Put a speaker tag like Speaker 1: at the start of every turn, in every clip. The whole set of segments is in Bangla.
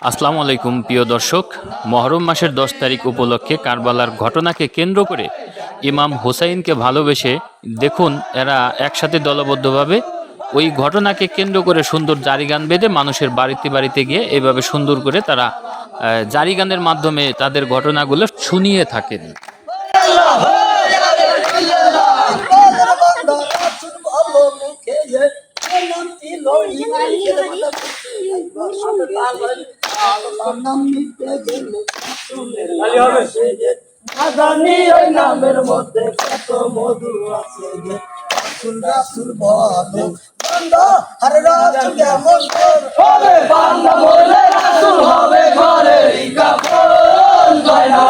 Speaker 1: আসসালামু আলাইকুম প্রিয় দর্শক মহরম মাসের দশ তারিখ উপলক্ষে কারবালার ঘটনাকে কেন্দ্র করে ইমাম হুসাইনকে ভালোবেসে দেখুন এরা একসাথে দলবদ্ধভাবে ওই ঘটনাকে কেন্দ্র করে সুন্দর জারি গান বেঁধে মানুষের বাড়িতে বাড়িতে গিয়ে এইভাবে সুন্দর করে তারা জারি গানের মাধ্যমে তাদের ঘটনাগুলো শুনিয়ে থাকেন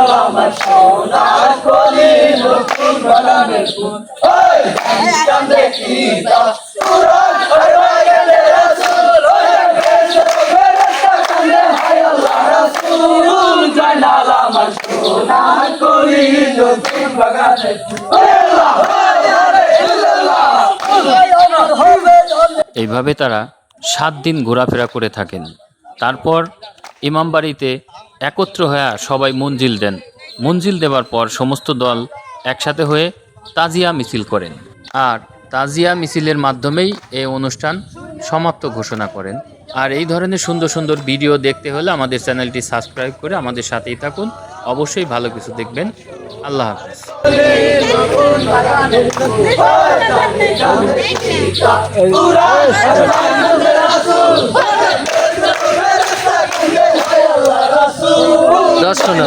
Speaker 2: নামের সোনার কলি নতুন বানানের ফুল। ওই তা সুরাজ হয়ে গেলে রাসুল ওই ফেরেশতা ফেরেশতা কান্দে হায় আল্লাহ রাসুল জয়নাল আমার সোনার কলি নতুন বাগানের ফুল ওই আল্লাহ ওই ইল্লাল্লাহ ওই আমার হবে জলে
Speaker 1: এইভাবে তারা সাত দিন ঘোরাফেরা করে থাকেন। তারপর ইমাম বাড়িতে একত্র হয়ে সবাই মঞ্জিল দেন। মঞ্জিল দেওয়ার পর সমস্ত দল একসাথে হয়ে তাজিয়া মিছিল করেন। আর তাজিয়া মিছিলের মাধ্যমেই এই অনুষ্ঠান সমাপ্ত ঘোষণা করেন। আর এই ধরনের সুন্দর সুন্দর ভিডিও দেখতে হলে আমাদের চ্যানেলটি সাবস্ক্রাইব করে আমাদের সাথেই থাকুন। অবশ্যই ভালো কিছু দেখবেন। আল্লাহ হাফেজ। দর্শন